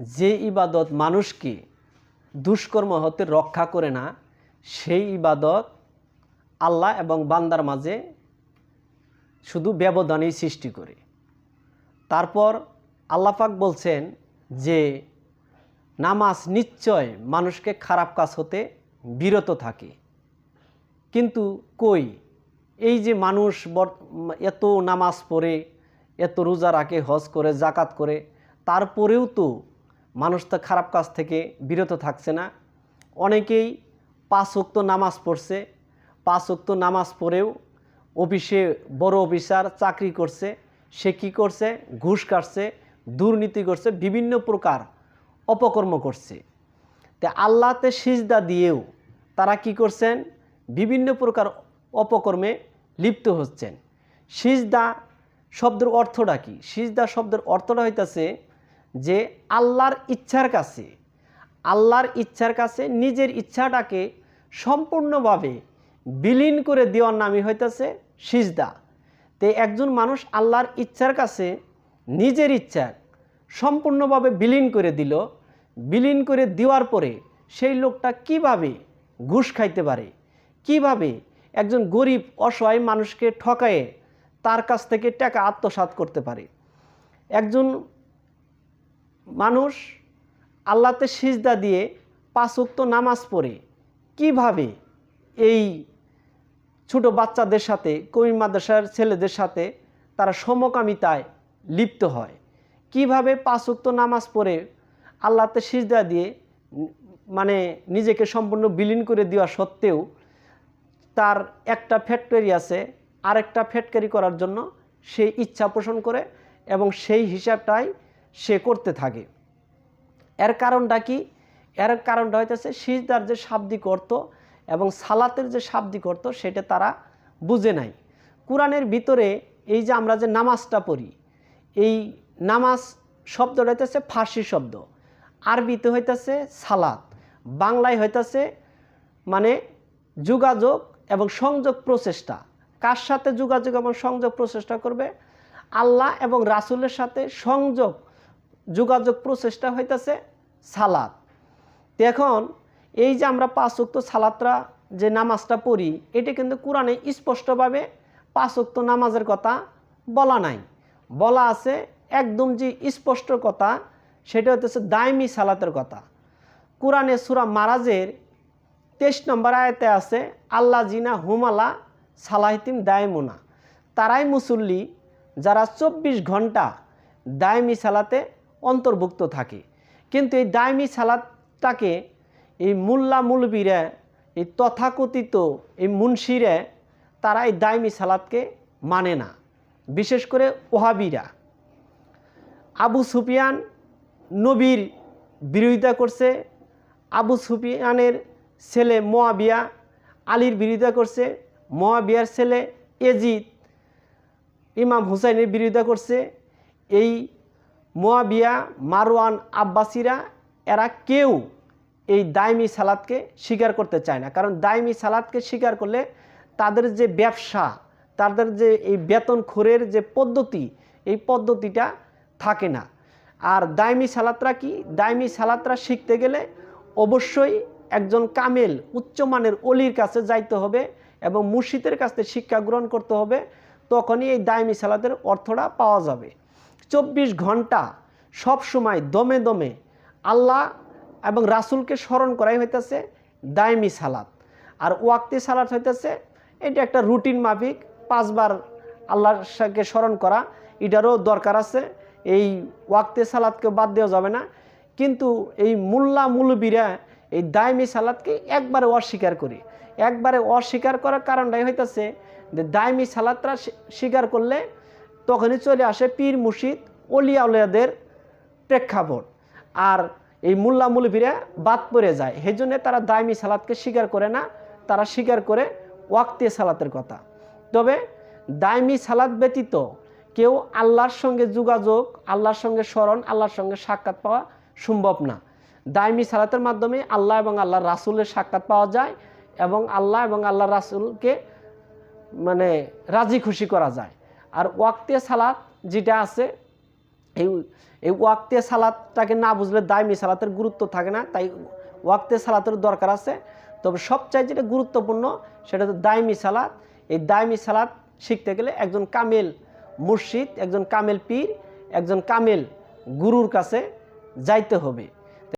যে ইবাদত মানুষকে দুষ্কর্ম হতে রক্ষা করে না, সেই ইবাদত আল্লাহ এবং বান্দার মাঝে শুধু ব্যবধানেই সৃষ্টি করে। তারপর আল্লাপাক বলছেন যে, নামাজ নিশ্চয় মানুষকে খারাপ কাজ হতে বিরত থাকে। কিন্তু কই? এই যে মানুষ এত নামাজ পড়ে, এত রোজা রাখে, হজ করে, জাকাত করে, তারপরেও তো মানুষ তো খারাপ কাজ থেকে বিরত থাকছে না। অনেকেই পাঁচ ওক্ত নামাজ পড়ছে। পাঁচ ওক্ত নামাজ পড়েও অফিসে বড় অফিসার চাকরি করছে, সে কী করছে? ঘুষ কাটছে, দুর্নীতি করছে, বিভিন্ন প্রকার অপকর্ম করছে। তে আল্লাহতে সিজদা দিয়েও তারা কি করছেন? বিভিন্ন প্রকার অপকর্মে লিপ্ত হচ্ছেন। সিজদা শব্দের অর্থটা কি? সিজদা শব্দের অর্থটা হইতাছে যে আল্লাহর ইচ্ছার কাছে, আল্লাহর ইচ্ছার কাছে নিজের ইচ্ছাটাকে সম্পূর্ণভাবে বিলীন করে দেওয়ার নামই হইতাছে সিজদা। তে একজন মানুষ আল্লাহর ইচ্ছার কাছে নিজের ইচ্ছা সম্পূর্ণভাবে বিলীন করে দিল, বিলীন করে দেওয়ার পরে সেই লোকটা কীভাবে ঘুষ খাইতে পারে? কীভাবে একজন গরিব, অসহায় মানুষকে ঠকায়ে তার কাছ থেকে টাকা আত্মসাৎ করতে পারে? একজন মানুষ আল্লাতে সিজদা দিয়ে পাঁচ উক্ত নামাজ পড়ে। কীভাবে? এই ছোট বাচ্চাদের সাথে, কবি মাদ্রাসার ছেলেদের সাথে তারা সমকামিতায় লিপ্ত হয়। কীভাবে পাঁচ উক্ত নামাজ পড়ে আল্লাহতে সিজদা দিয়ে মানে নিজেকে সম্পূর্ণ বিলীন করে দেওয়া সত্ত্বেও তার একটা ফ্যাক্টরি আছে, আরেকটা ফ্যাক্টরি করার জন্য সে ইচ্ছা পোষণ করে এবং সেই হিসাবটাই সে করতে থাকে। এর কারণটা কি? এর কারণটা হইতেছে সিজদার যে শাব্দিক অর্থ এবং সালাতের যে শাব্দিক অর্থ সেটা তারা বুঝে নাই। কোরআনের ভিতরে এই যে আমরা যে নামাজটা পড়ি, এই নামাজ শব্দটা হইতেছে ফার্সি শব্দ। আরবিতে হইতেছে সালাত। বাংলায় হইতেছে মানে যোগাযোগ এবং সংযোগ প্রচেষ্টা। কার সাথে যোগাযোগ এবং সংযোগ প্রচেষ্টা করবে? আল্লাহ এবং রাসূলের সাথে সংযোগ যোগাযোগ প্রচেষ্টা হইতেছে সালাত। তো এখন এই যে আমরা পাঁচ উক্ত সালাতরা যে নামাজটা পড়ি, এটা কিন্তু কোরআনে স্পষ্টভাবে পাঁচ উক্ত নামাজের কথা বলা নাই। বলা আছে একদম যে স্পষ্ট কথা, সেটা হতেছে দায়মি সালাতের কথা। কোরআনে সুরা মারাজের তেইশ নম্বর আয়তে আছে আল্লাহ জিনা হুমালা সালাহিতিম দায়মুনা তারাই মুসল্লি যারা চব্বিশ ঘণ্টা দায়মি সালাতে অন্তর্ভুক্ত থাকে। কিন্তু এই দায়মি সালাদটাকে এই মুল্লা মুলবিরা, এই তথাকথিত এই মুন্সিরা তারা এই দায়মি সালাদকে মানে না। বিশেষ করে ওহাবিরা। আবু সুফিয়ান নবীর বিরোধিতা করছে, আবু সুফিয়ানের ছেলে মোয়াবিয়া আলীর বিরোধিতা করছে, মোয়াবিয়ার ছেলে এজিদ, ইমাম হুসাইনের বিরোধিতা করছে। এই মোয়াবিয়া, মারওয়ান, আব্বাসিরা, এরা কেউ এই দায়মি সালাদকে স্বীকার করতে চায় না। কারণ দায়মি সালাদকে স্বীকার করলে তাদের যে ব্যবসা, তাদের যে এই বেতন খোরের যে পদ্ধতি, এই পদ্ধতিটা থাকে না। আর দায়মি সালাতরা কি? দায়মি সালাতরা শিখতে গেলে অবশ্যই একজন কামেল উচ্চমানের অলির কাছে যাইতে হবে এবং মুর্শিদের কাছ থেকে শিক্ষা গ্রহণ করতে হবে। তখনই এই দায়মি সালাতের অর্থটা পাওয়া যাবে। চব্বিশ ঘণ্টা সব সময় দমে দমে আল্লাহ এবং রাসূলকে স্মরণ করাই হইতেছে দায়মি সালাত। আর ওয়াক্তি সালাত হইতেছে, এটা একটা রুটিন মাফিক, পাঁচবার আল্লাহর সাথে স্মরণ করা, এটারও দরকার আছে। এই ওয়াক্তে সালাদকে বাদ দেওয়া যাবে না। কিন্তু এই মুল্লা মুলবিরা এই দায়মি সালাদকে একবারে অস্বীকার করি। একবারে অস্বীকার করার কারণটাই হইতেছে যে দায়মি সালাদটা স্বীকার করলে তখনই চলে আসে পীর মুর্শিদ অলিয়া উলিয়াদের প্রেক্ষাপট। আর এই মুল্লা মুলবিরা বাদ পড়ে যায়। সেই জন্য তারা দায়মি সালাদকে স্বীকার করে না, তারা স্বীকার করে ওয়াক্তে সালাতের কথা। তবে দায়মি সালাদ ব্যতীত কেউ আল্লাহর সঙ্গে যোগাযোগ, আল্লাহর সঙ্গে স্মরণ, আল্লাহর সঙ্গে সাক্ষাৎ পাওয়া সম্ভব না। দায়মি সালাতের মাধ্যমে আল্লাহ এবং আল্লাহ রাসূলের সাক্ষাৎ পাওয়া যায় এবং আল্লাহ এবং আল্লাহ রাসূলকে মানে রাজি খুশি করা যায়। আর ওয়াক্তে সালাত যেটা আছে, এই এই ওয়াক্তে সালাদটাকে না বুঝলে দায়মি সালাতের গুরুত্ব থাকে না, তাই ওয়াক্তে সালাতের দরকার আছে। তবে সবচাই যেটা গুরুত্বপূর্ণ সেটা হচ্ছে দায়মি সালাত এই দায়মি সালাত শিখতে গেলে একজন কামেল মুর্শিদ, একজন কামেল পীর, একজন কামেল গুরুর কাছে যাইতে হবে।